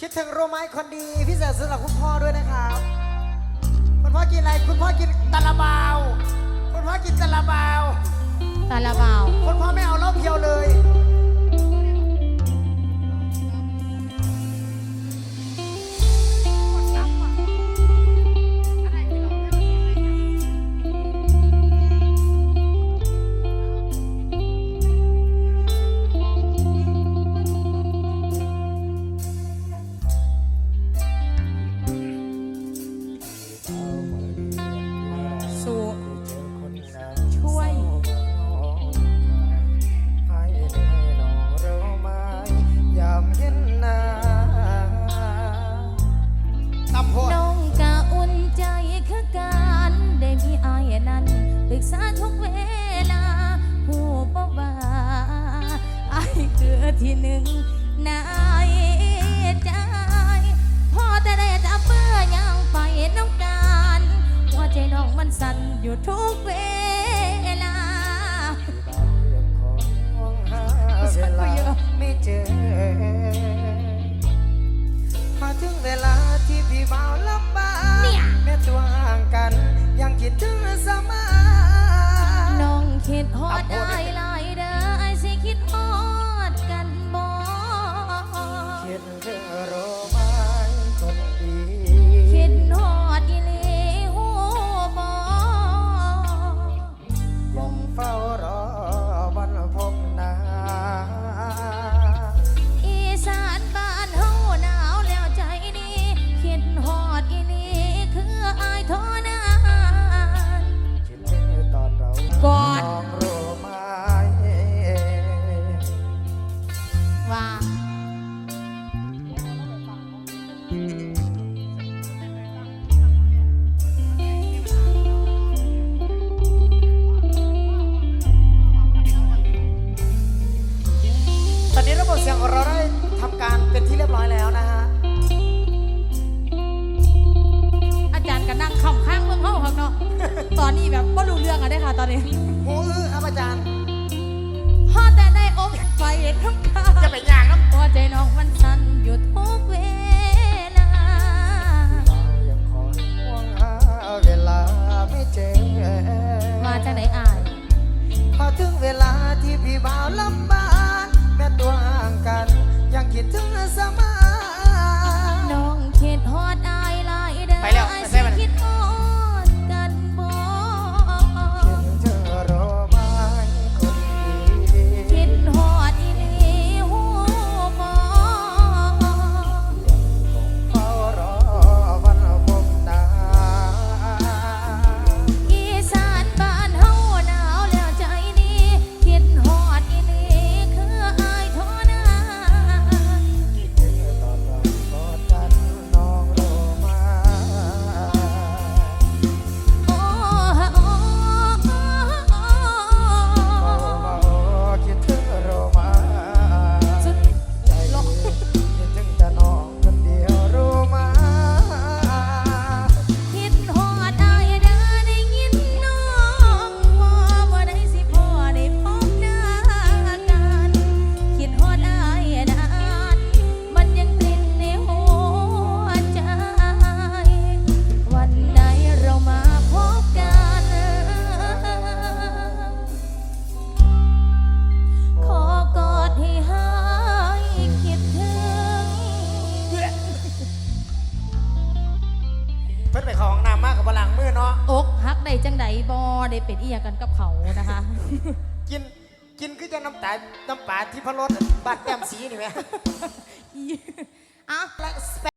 คิดถึงโรไม้คนดีพิเศษสำหรับคุณพ่อด้วยนะครับ คุณพ่อกินอะไร คุณพ่อกินตะละบาว คุณพ่อกินตะละบาว ตาลาบาว นั้นปรึกษาทุกเวลาหูบ่ว่าอายคือที่หนึ่งนายใจพอแต่ได้จับเบื่อย่างไปน้องการหัวใจน้องมันสั่นอยู่ทุกเว Order. ตอนนี้หูอื้อครับอาจารย์ฮอดแต่ได้อกไปทั้งกาจะไปย่างน้ำหัวใจน้องมันสั่นอยู่ทุกเวลายังคอยห่วงหาเวลาไม่เจอมาจากไหนอายพอถึงเวลาที่พี่บ่าวลำบากแม้ตัวห่างกัน ยังคิดถึงเสมอ พิ่นไปเของน้ำมากกับพลังมือเนาะ อกหักได้จังใดบอได้เป็นเอียกันกับเขานะคะ กิน กินคือจะน้ำตาน้ำปลาที่พะรสบัดแก้มสีนี่ไหม อะ และ